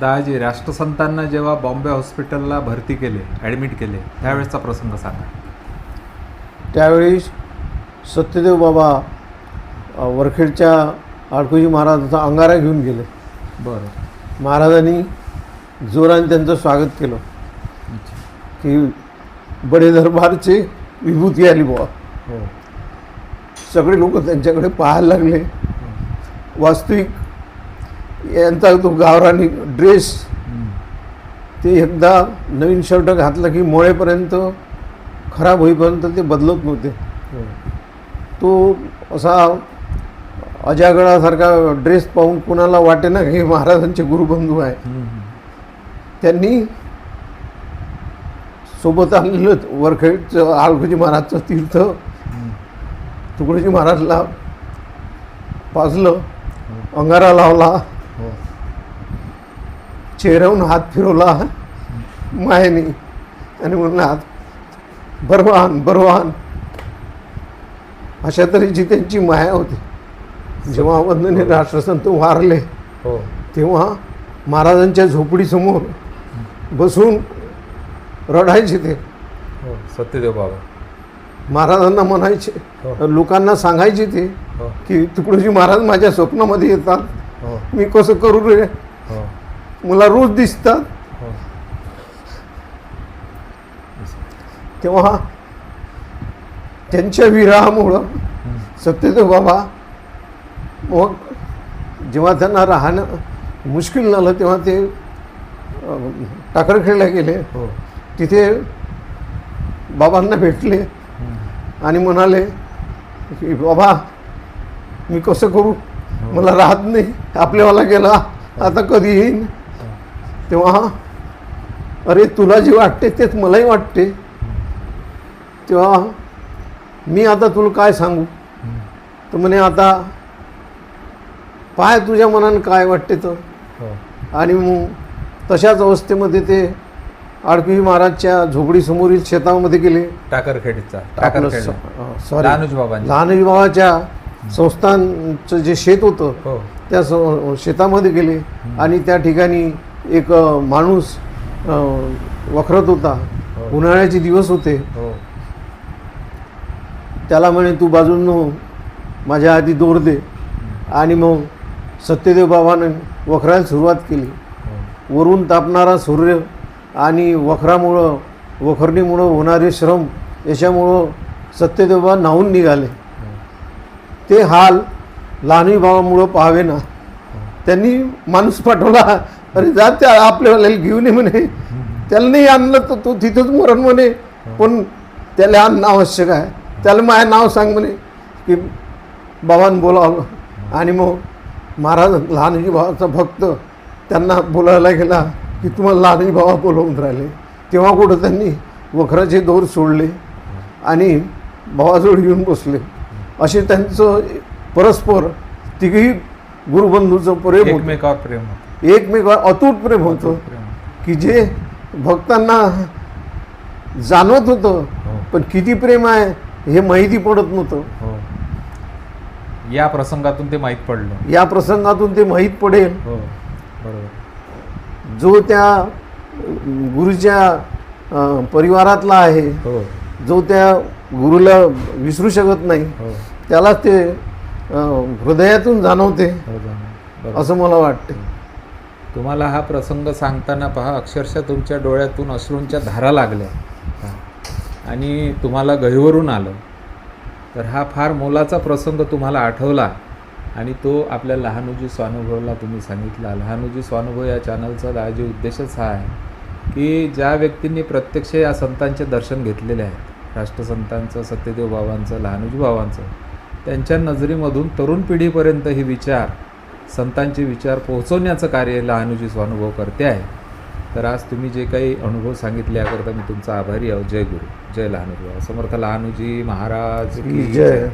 दादाजी राष्ट्रसंतांना जेव्हा बॉम्बे हॉस्पिटलला भरती केले ॲडमिट केले त्यावेळेसचा प्रसंग सांगा. त्यावेळी सत्यदेव बाबा वरखेडच्या आडकोजी महाराजांचा अंगारा घेऊन गेले. बरं. महाराजांनी जोराने त्यांचं स्वागत केलं. की बडे दरबारचे विभूती आली बुवा. हो. सगळे लोक त्यांच्याकडे पाहायला लागले. वास्तविक यांचा तो गावरानी ड्रेस. ते एकदा नवीन शर्ट घातलं की मोळेपर्यंत खराब होईपर्यंत ते बदलत नव्हते हो तो असा अजागळासारखा ड्रेस पाहून कुणाला वाटे ना हे महाराजांचे गुरुबंधू आहे. त्यांनी सोबत आणलेलं वरखेडचं आळखोजी महाराजचं तीर्थ. तुकडोजी महाराजला पाजलं अंगारा लावला चेहऱ्याहून हात फिरवला. मायनी. आणि म्हणलं हात बरवान बरवान अशा तऱ्हेची त्यांची माया होती. जेव्हा वंदनीय राष्ट्रसंत वारले हो. तेव्हा महाराजांच्या झोपडीसमोर बसून रडायचे ते. हो सत्यदेव बाबा. महाराजांना म्हणायचे हो. लोकांना सांगायचे ते हो. की तुकडोजी महाराज माझ्या स्वप्नामध्ये येतात. हो. मी कसं करू रे? हो. मला रोज दिसतात. हो. तेव्हा त्यांच्या विरहामुळं हम्म. सत्यदेव बाबा मग जेव्हा त्यांना राहणं मुश्किल झालं तेव्हा ते टाकरखेडला गेले. हो. तिथे बाबांना भेटले. आणि म्हणाले की बाबा मी कसं करू? मला राहत नाही. आपल्यावाला गेला. आता कधी येईन? तेव्हा अरे तुला जे वाटते तेच मलाही वाटते. तेव्हा मी आता तुला काय सांगू. तर म्हणे आता पाय तुझ्या मनानं काय वाटते तर? हो. आणि मग तशाच अवस्थेमध्ये ते आडपी महाराजच्या झोपडीसमोरील शेतामध्ये गेले. टाकरखेडचा सॉरी लहानजी बाबाच्या संस्थानचं जे शेत होतं हो. त्या शेतामध्ये गेले आणि त्या ठिकाणी एक माणूस वखरत होता. हो. उन्हाळ्याचे दिवस होते. हो. त्याला म्हणे तू बाजून माझ्या आधी दोर दे. आणि मग सत्यदेव बाबानं वखरायला सुरुवात केली. वरून तापणारा सूर्य आणि वखरामुळं वखरणीमुळं होणारे श्रम याच्यामुळं सत्यदेवबा नाहून निघाले. ते हाल लहानवी भावामुळं पाहावे ना. त्यांनी माणूस पाठवला. अरे जा त्या आपल्याला घेऊन ये म्हणे. त्याला नाही आणलं तर तो तिथंच मरण म्हणे. पण त्याला आणणं आवश्यक आहे. त्याला माझं नाव सांग म्हणे. की बाबांनी बोलावलं. आणि मग महाराज लहानजी भावाचा भक्त त्यांना बोलायला गेला की तुम्हाला लहानजी भावा बोलवून राहिले. तेव्हा कुठं त्यांनी वखराचे दोर सोडले आणि भावाजवळ येऊन बसले. असे त्यांचं परस्पर तिघही गुरुबंधूचं प्रेम एकमेकावर प्रेम. एकमेकावर अतूट प्रेम होतं. की जे भक्तांना जाणवत होतं हो. पण किती प्रेम आहे हे माहिती पडत नव्हतं. हो. या प्रसंगातून ते माहीत पडलं. या प्रसंगातून ते माहीत पडेल. हो. जो त्या गुरुच्या परिवारातला आहे हो. जो त्या गुरुला विसरू शकत नाही. हो. त्याला ते हृदयातून जाणवते हो. असं मला वाटतं. तुम्हाला हा प्रसंग सांगताना पहा अक्षरशः तुमच्या डोळ्यातून अश्रूंच्या धारा लागल्या. आणि तुम्हाला गहिवरून आलं. तर हा फार मोलाचा प्रसंग तुम्हाला आठवला आणि तो आपल्या लहानुजी स्वानुभवला तुम्ही सांगितला. लहानुजी स्वानुभव या चॅनलचा दाजी उद्देशच हा आहे की ज्या व्यक्तींनी प्रत्यक्ष या संतांचे दर्शन घेतलेले आहेत राष्ट्रसंतांचं सत्यदेव बाबांचं लहानुजी बाबांचं त्यांच्या नजरेमधून तरुण पिढीपर्यंत हे विचार संतांचे विचार पोहोचवण्याचं कार्य लहानुजी स्वानुभव करते आहे. तर आज तुम्ही जे काही अनुभव सांगितले याकरता मी तुमचा आभारी आहो. जय गुरु. जय लहानुजी समर्थ लहानुजी महाराज की जय.